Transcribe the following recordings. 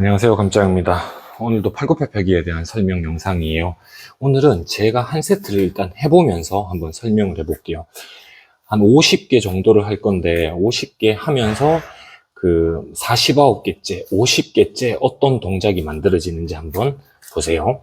안녕하세요 감짱입니다. 오늘도 팔굽혀펴기에 대한 설명 영상이에요. 오늘은 제가 한 세트를 일단 해보면서 한번 설명을 해볼게요. 한 50개 정도를 할 건데 50개 하면서 그 49개째 50개째 어떤 동작이 만들어지는지 한번 보세요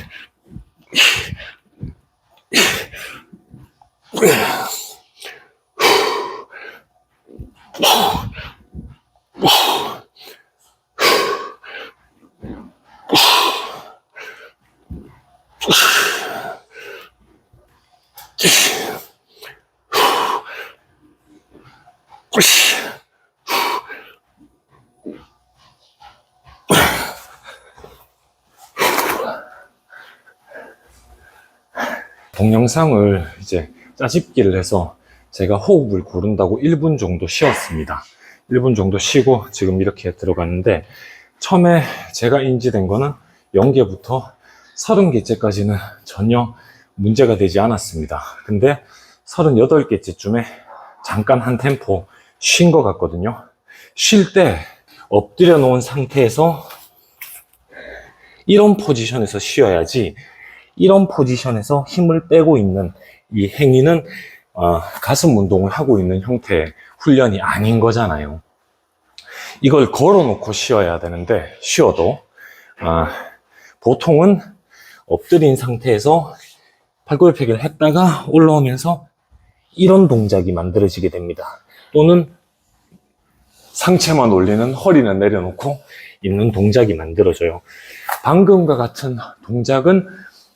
동영상을 이제 짜집기를 해서 제가 호흡을 고른다고 1분 정도 쉬었습니다. 1분 정도 쉬고 지금 이렇게 들어갔는데 처음에 제가 인지된 거는 0개부터 30개째까지는 전혀 문제가 되지 않았습니다. 근데 38개째쯤에 잠깐 한 템포 쉰 것 같거든요. 쉴 때 엎드려 놓은 상태에서 이런 포지션에서 쉬어야지 이런 포지션에서 힘을 빼고 있는 이 행위는 어, 가슴 운동을 하고 있는 형태의 훈련이 아닌 거잖아요. 이걸 걸어 놓고 쉬어야 되는데 쉬어도 아, 보통은 엎드린 상태에서 팔굽혀펴기를 했다가 올라오면서 이런 동작이 만들어지게 됩니다. 또는 상체만 올리는 허리는 내려놓고 있는 동작이 만들어져요. 방금과 같은 동작은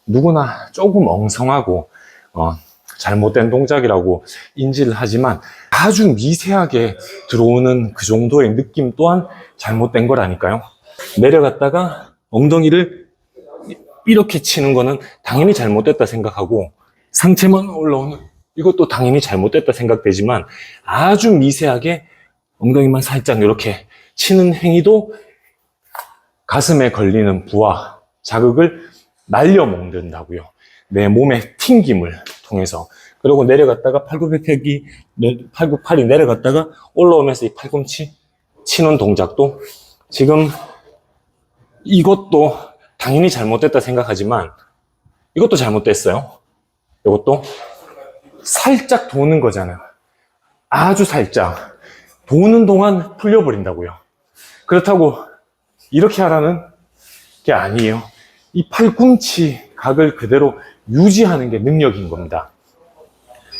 누구나 조금 엉성하고 어, 잘못된 동작이라고 인지를 하지만 아주 미세하게 들어오는 그 정도의 느낌 또한 잘못된 거라니까요. 내려갔다가 엉덩이를 이렇게 치는 거는 당연히 잘못됐다 생각하고 상체만 올라오는 이것도 당연히 잘못됐다 생각되지만 아주 미세하게 엉덩이만 살짝 이렇게 치는 행위도 가슴에 걸리는 부하 자극을 날려 먹는다고요. 내 몸의 튕김을 통해서. 그리고 내려갔다가 팔굽혀펴기, 팔굽팔이 내려갔다가 올라오면서 이 팔꿈치 치는 동작도 지금 이것도 당연히 잘못됐다 생각하지만 이것도 잘못됐어요. 이것도 살짝 도는 거잖아요. 아주 살짝. 도는 동안 풀려버린다고요. 그렇다고 이렇게 하라는 게 아니에요. 이 팔꿈치 각을 그대로 유지하는 게 능력인 겁니다.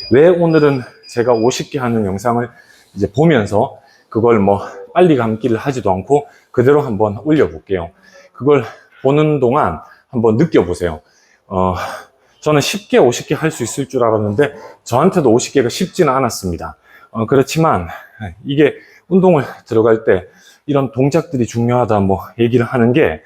왜 오늘은 제가 50개 하는 영상을 이제 보면서 그걸 뭐 빨리 감기를 하지도 않고 그대로 한번 올려볼게요. 그걸 보는 동안 한번 느껴보세요. 어, 저는 10개, 50개 할 수 있을 줄 알았는데 저한테도 50개가 쉽지는 않았습니다. 어, 그렇지만 이게 운동을 들어갈 때 이런 동작들이 중요하다 뭐 얘기를 하는 게 어,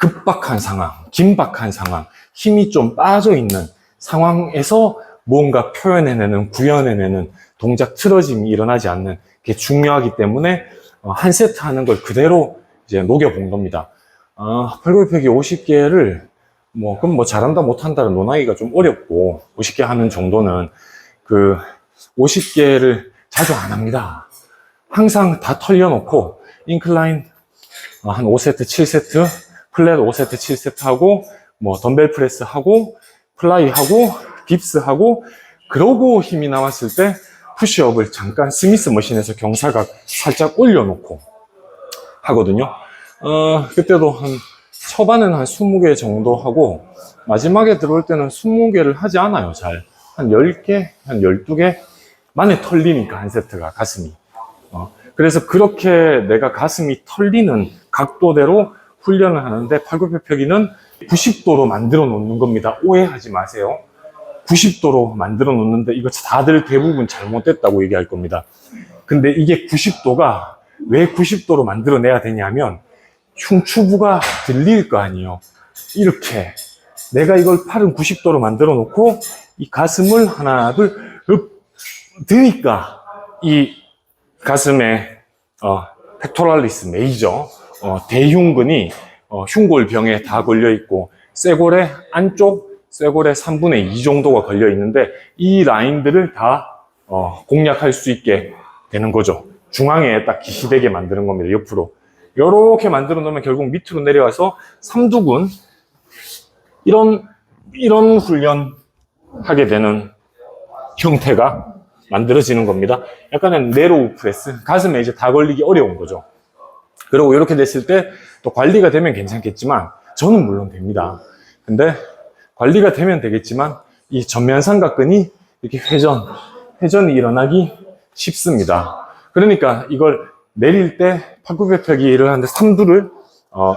급박한 상황, 긴박한 상황, 힘이 좀 빠져 있는 상황에서 뭔가 표현해내는, 구현해내는 동작 틀어짐이 일어나지 않는 게 중요하기 때문에 어, 한 세트 하는 걸 그대로 이제 녹여본 겁니다. 어, 팔굽혀펴기 50개를 뭐 그럼 뭐 잘한다 못한다를 논하기가 좀 어렵고 50개 하는 정도는 그 50개를 자주 안 합니다. 항상 다 털려놓고 인클라인 어, 한 5세트, 7세트, 플랫 5세트, 7세트 하고 뭐 덤벨 프레스 하고 플라이 하고 딥스 하고 그러고 힘이 남았을 때 푸시업을 잠깐 스미스 머신에서 경사각 살짝 올려놓고 하거든요. 어, 그때도 한 초반에는 한 20개 정도 하고 마지막에 들어올 때는 20개를 하지 않아요, 잘. 한 10개, 한 12개 만에 털리니까 한 세트가 가슴이. 어, 그래서 그렇게 내가 가슴이 털리는 각도대로 훈련을 하는데 팔굽혀펴기는 90도로 만들어 놓는 겁니다. 오해하지 마세요. 90도로 만들어 놓는데 이거 다들 대부분 잘못됐다고 얘기할 겁니다. 근데 이게 90도가 왜 90도로 만들어내야 되냐면 흉추부가 들릴 거 아니에요. 이렇게 내가 이걸 팔은 90도로 만들어 놓고 이 가슴을 하나 둘 흡, 드니까 이 가슴에 어, 펙토랄리스 메이저 어, 대흉근이 어, 흉골병에 다 걸려 있고 쇄골의 안쪽 쇄골의 3분의 2 정도가 걸려 있는데 이 라인들을 다 어, 공략할 수 있게 되는 거죠. 중앙에 딱 기시되게 만드는 겁니다. 옆으로. 이렇게 만들어 놓으면 결국 밑으로 내려와서 삼두근 이런 이런 훈련 하게 되는 형태가 만들어지는 겁니다. 약간은 네로우 프레스, 가슴에 이제 다 걸리기 어려운 거죠. 그리고 이렇게 됐을 때 또 관리가 되면 괜찮겠지만 저는 물론 됩니다. 근데 관리가 되면 되겠지만 이 전면 삼각근이 이렇게 회전, 회전이 일어나기 쉽습니다. 그러니까 이걸 내릴 때 팔굽혀펴기를 하는데 삼두를 어,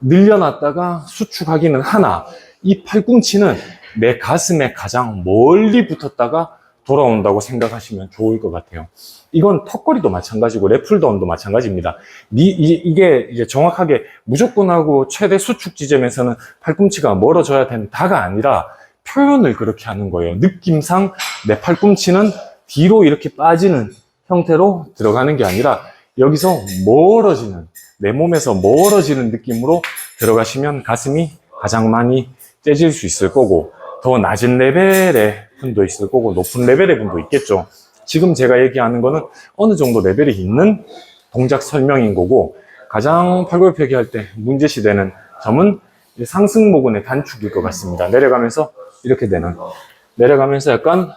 늘려놨다가 수축하기는 하나 이 팔꿈치는 내 가슴에 가장 멀리 붙었다가 돌아온다고 생각하시면 좋을 것 같아요. 이건 턱걸이도 마찬가지고 래플다운도 마찬가지입니다. 니- 이- 이게 이제 정확하게 무조건 하고 최대 수축 지점에서는 팔꿈치가 멀어져야 된다가 아니라 표현을 그렇게 하는 거예요. 느낌상 내 팔꿈치는 뒤로 이렇게 빠지는 형태로 들어가는 게 아니라 여기서 멀어지는 내 몸에서 멀어지는 느낌으로 들어가시면 가슴이 가장 많이 째질 수 있을 거고 더 낮은 레벨의 분도 있을 거고 높은 레벨의 분도 있겠죠. 지금 제가 얘기하는 거는 어느 정도 레벨이 있는 동작 설명인 거고 가장 팔굽혀 펴기 할 때 문제시되는 점은 이 상승 모근의 단축일 것 같습니다. 내려가면서 이렇게 되는 내려가면서 약간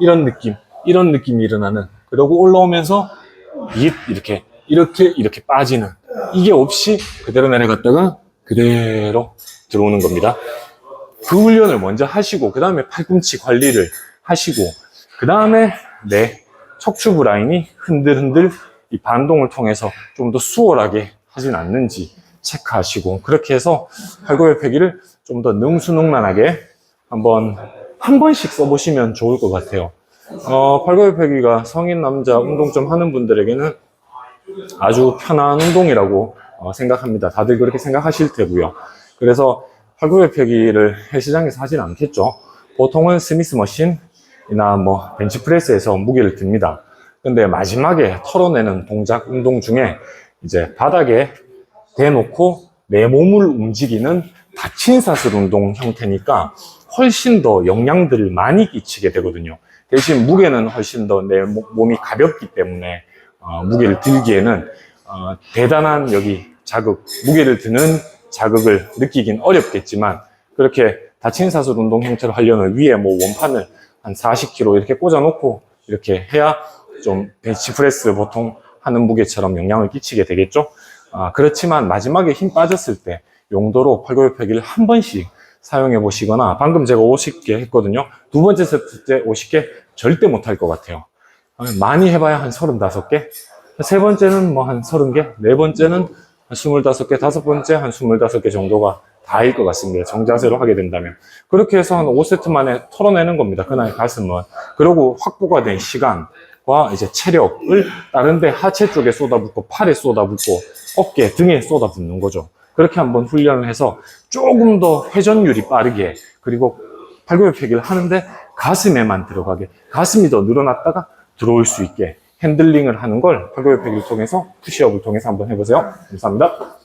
이런 느낌 이런 느낌이 일어나는 그리고 올라오면서 빗 이렇게 이렇게 이렇게 빠지는 이게 없이 그대로 내려갔다가 그대로 들어오는 겁니다. 그 훈련을 먼저 하시고 그 다음에 팔꿈치 관리를 하시고 그 다음에 내 척추부 라인이 흔들흔들 이 반동을 통해서 좀 더 수월하게 하진 않는지 체크하시고 그렇게 해서 팔굽혀펴기를 좀 더 능수능란하게 한번 한 번씩 써보시면 좋을 것 같아요. 어, 팔굽혀펴기가 성인 남자 운동 좀 하는 분들에게는 아주 편한 운동이라고 어, 생각합니다. 다들 그렇게 생각하실 테고요. 그래서 팔굽혀 펴기를 헬스장에서 하진 않겠죠. 보통은 스미스 머신이나 뭐 벤치프레스에서 무게를 듭니다. 근데 마지막에 털어내는 동작 운동 중에 이제 바닥에 대놓고 내 몸을 움직이는 다친 사슬 운동 형태니까 훨씬 더 영향들을 많이 끼치게 되거든요. 대신 무게는 훨씬 더 내 몸이 가볍기 때문에 어, 무게를 들기에는 어, 대단한 여기 자극, 무게를 드는 자극을 느끼긴 어렵겠지만 그렇게 다친 사슬 운동 형태로 하려면 위에 뭐 원판을 한 40kg 이렇게 꽂아놓고 이렇게 해야 좀 벤치프레스 보통 하는 무게처럼 영향을 끼치게 되겠죠. 아, 그렇지만 마지막에 힘 빠졌을 때 용도로 팔굽혀펴기를 한 번씩 사용해 보시거나 방금 제가 50개 했거든요. 두 번째 세트 때 50개 절대 못 할 것 같아요. 아, 많이 해봐야 한 35개. 세 번째는 뭐 한 30개. 네 번째는 한 25개. 다섯 번째 한 25개 정도가 다일 것 같습니다. 정자세로 하게 된다면. 그렇게 해서 한 5세트 만에 털어내는 겁니다. 그날 가슴은. 그리고 확보가 된 시간과 이제 체력을 다른데 하체 쪽에 쏟아붓고 팔에 쏟아붓고 어깨, 등에 쏟아붓는 거죠. 그렇게 한번 훈련을 해서 조금 더 회전율이 빠르게 그리고 팔굽혀펴기를 하는데 가슴에만 들어가게 가슴이 더 늘어났다가 들어올 수 있게 핸들링을 하는 걸 팔굽혀펴기를 통해서 푸시업을 통해서 한번 해보세요. 감사합니다.